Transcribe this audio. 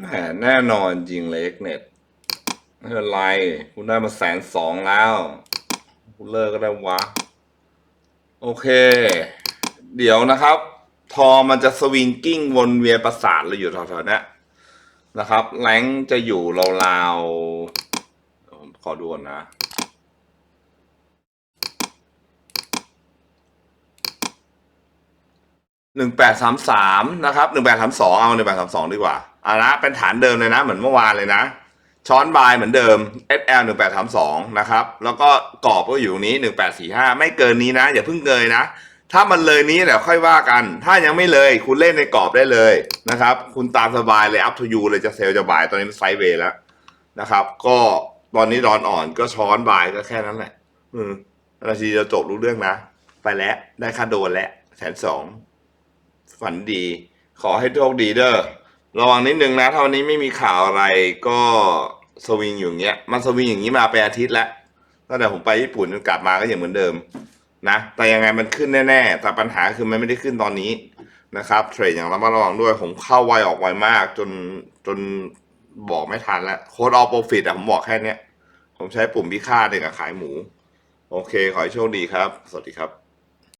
แหมแน่นอนจริงเลยเน็ตไม่เป็นไรคุณได้มาแสนสองแล้วคุณเลิกก็ได้วะ โอเค เดี๋ยวนะครับ ทอมันจะสวิงกิ้งวนเวียนประสาทเราอยู่แถวๆนี้นะครับ แรงจะอยู่ราวๆเดี๋ยวผมขอดูก่อนนะหนึ่งแปดสามสามนะครับหนึ่งแปดสามสองเอาหนึ่งแปดสามสองดีกว่า อ่านะเป็นฐานเดิมเลยนะ เหมือนเมื่อวานเลยนะ ช้อนบายเหมือนเดิม SL หนึ่งแปดสามสองนะครับ แล้วก็กรอบก็อยู่นี้หนึ่งแปดสี่ห้าไม่เกินนี้นะ อย่าเพิ่งเกยนะ ถ้ามันเลยนี้เดี๋ยวค่อยว่ากัน ถ้ายังไม่เลยคุณเล่นในกรอบได้เลยนะครับ คุณตามสบายเลย up to you เลยจะเซลล์จะบาย ตอนนี้มันไซด์เวย์แล้วนะครับ ก็ตอนนี้รอนอ่อนก็ช้อนบายก็แค่นั้นแหละ อืมนาทีจะจบรู้เรื่องนะ ไปแล้ว ได้ค่าโดนแล้วแสนสอง ฝันดี ขอให้โชคดีเด้อ ระวังนิดนึงนะถ้าวันนี้ไม่มีข่าวอะไรก็สวิงอยู่างเงี้ย มันสวิงอย่างนี้มาเป็นอาทิตย์แล้วตั้งแต่ผมไปญี่ปุ่นจนกลับมาก็ยังเหมือนเดิมนะ แต่ยังไงมันขึ้นแน่ๆ แต่ปัญหาคือมันไม่ได้ขึ้นตอนนี้นะครับเทรดอย่างระมัดระวังด้วย ผมเข้าไวออกไวมาก จนจนบอกไม่ทันแล้วโค้ดออ p โปรฟิตอะผมบอกแค่เนี้ย ผมใช้ปุ่มพิฆาตเองกับขายหมู โอเค ขอให้โชคดีครับ สวัสดีครับ